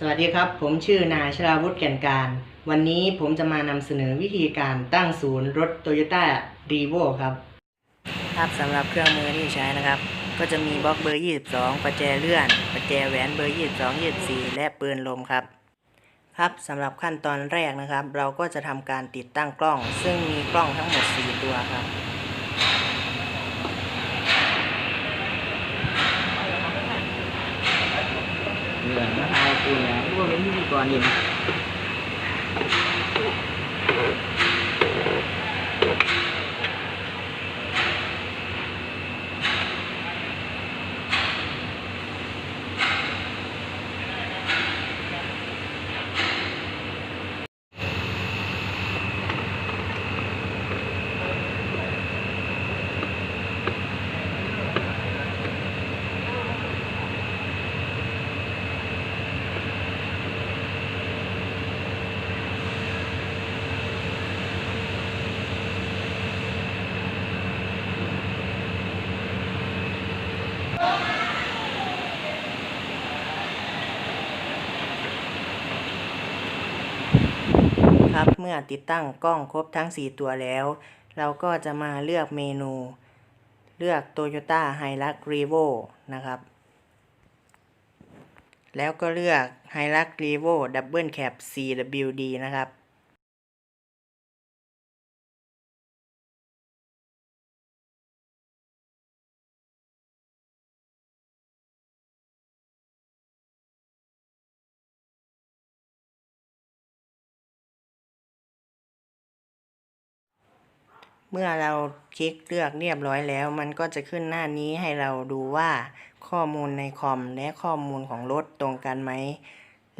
สวัสดีครับ ผมชื่อนายชราวุฒิแก่นการ วันนี้ผมจะมานำเสนอวิธีการตั้งศูนย์รถ Toyota r e v o ครับ ครับสำหรับเครื่องมือที่ใช้นะครับ ก็จะมีบล็อกเบอร์ 22 ประแจเลื่อน ประแจแหวนเบอร์ 22 24 และปืนลมครับ ครับสำหรับขั้นตอนแรกนะครับ เราก็จะทำการติดตั้งกล้อง ซึ่งมีกล้องทั้งหมด 4 ตัวครับ เหลืองนะทาย ครับ เมื่อติดตั้งกล้องครบทั้ง 4 ตัวแล้ว เราก็จะมาเลือกเมนู เลือก Toyota Hilux Revo นะครับ แล้วก็เลือก Hilux Revo Double Cab CWD นะครับ เมื่อเราคลิกเลือกเรียบร้อยแล้ว มันก็จะขึ้นหน้านี้ให้เราดูว่าข้อมูลในคอมและข้อมูลของรถตรงกันไหม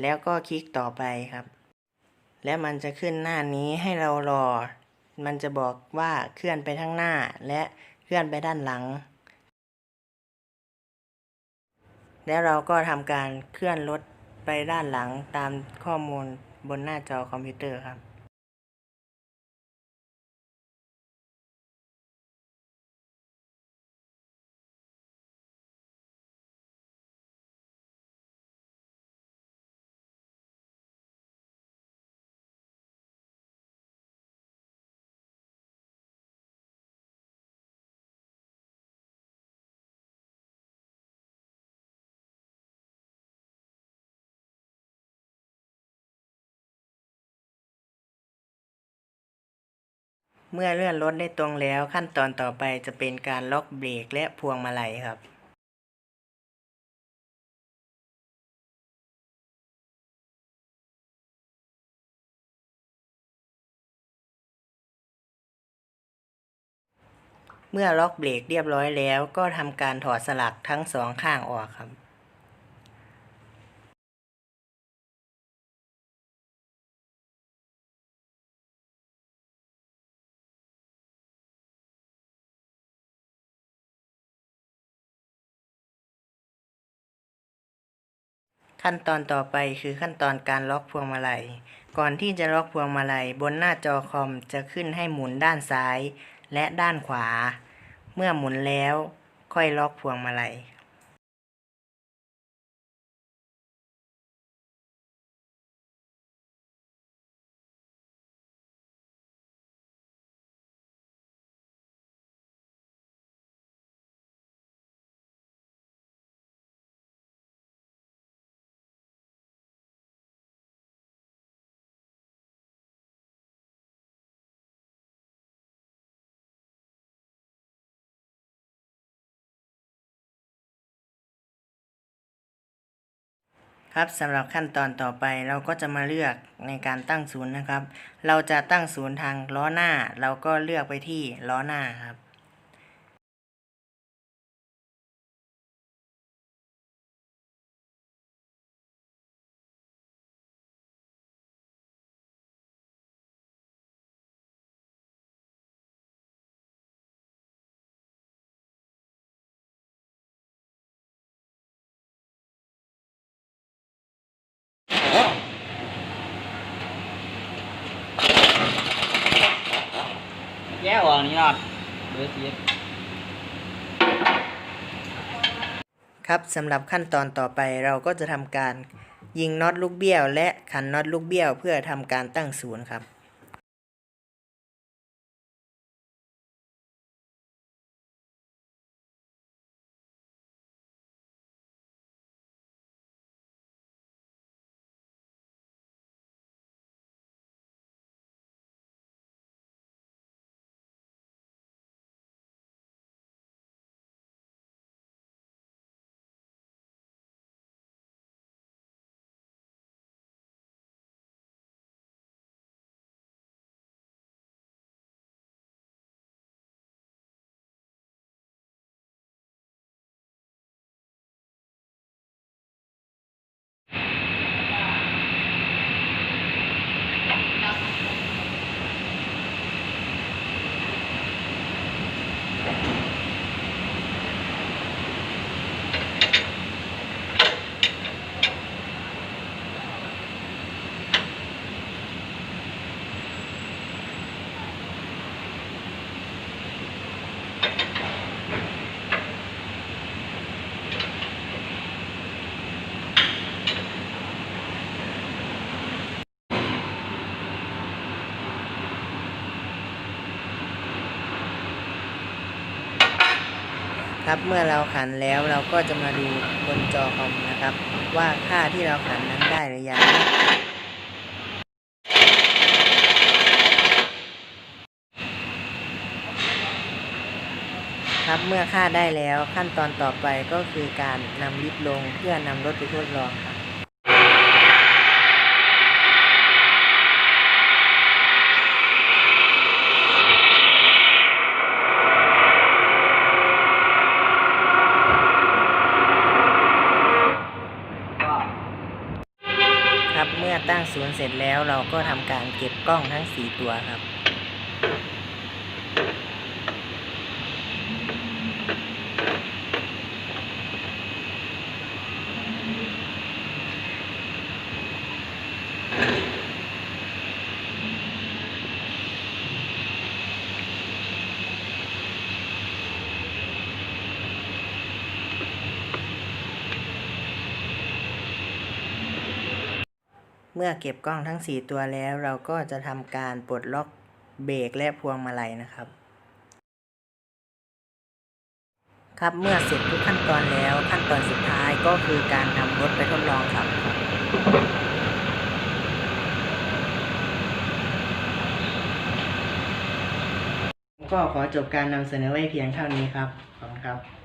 แล้วก็คลิกต่อไปครับ แล้วมันจะขึ้นหน้านี้ให้เรารอ มันจะบอกว่าเคลื่อนไปข้งหน้าและเคลื่อนไปด้านหลัง แล้วเราก็ทำการเคลื่อนรถไปด้านหลังตามข้อมูลบนหน้าจอคอมพิวเตอร์ครับ เมื่อเลื่อนรถได้ตรงแล้วขั้นตอนต่อไปจะเป็นการล็อกเบรกและพวงมาลัยครับ เมื่อล็อกเบรกเรียบร้อยแล้วก็ทำการถอดสลักทั้งสองข้างออกครับ ขั้นตอนต่อไปคือขั้นตอนการล็อกพวงมาลัย ก่อนที่จะล็อกพวงมาลัย บนหน้าจอคอมจะขึ้นให้หมุนด้านซ้าย และด้านขวา เมื่อหมุนแล้วค่อยล็อกพวงมาลัย ครับสำหรับขั้นตอนต่อไปเราก็จะมาเลือกในการตั้งศูนย์นะครับ เราจะตั้งศูนย์ทางล้อหน้า เราก็เลือกไปที่ล้อหน้าครับ ออกนี่นอดเบอร์สิบครับสำหรับขั้นตอนต่อไปเราก็จะทำการยิงน็อตลูกเบี้ยว และขันน็อตลูกเบี้ยว เพื่อทำการตั้งศูนย์ครับ ครับ เมื่อเราขันแล้วเราก็จะมาดูบนจอคอมนะครับ ว่าค่าที่เราขันนั้นได้หรือยังครับเมื่อค่าได้แล้วขั้นตอนต่อไปก็คือการนำลิฟต์ลงเพื่อนำรถไปทดลองครับ ก็ ครับเมื่อ ตั้งศูนย์เสร็จแล้วเราก็ทำการเก็บกล้องทั้ง 4 ตัวครับ เมื่อเก็บกล้องทั้ง 4 ตัวแล้ว เราก็จะทำการปลดล็อกเบรกและพวงมาลัยนะครับ ครับเมื่อเสร็จทุกขั้นตอนแล้วขั้นตอนสุดท้ายก็คือการนำรถไปทดลองขับครับก็ขอจบการนำเสนอไว้เพียงเท่านี้ครับ ขอบคุณครับ